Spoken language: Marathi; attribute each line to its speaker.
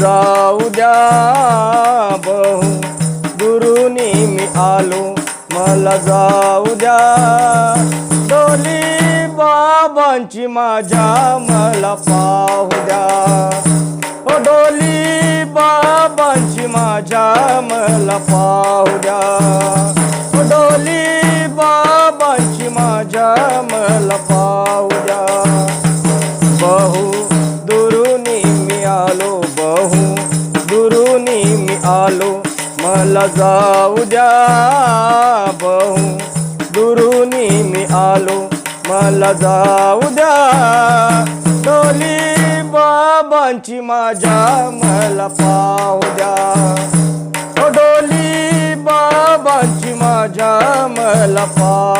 Speaker 1: जाऊ द्या बहु. गुरुनी मी आलो. मला जाऊ द्या. डोली बाबांची माझ्या मला पाहू द्या. ओ डोली बाबांची माझ्या मला पाहू द्या. डोली बाबांची माझ्या मला पाहू हूँ। गुरुनी मी आलो मला जाऊ द्या बहू। गुरुनी मी आलो मला जाऊ द्या। डोली बाबांची माझ्या मला पाहू द्या। डोली बाबांची माझ्या मला पाहू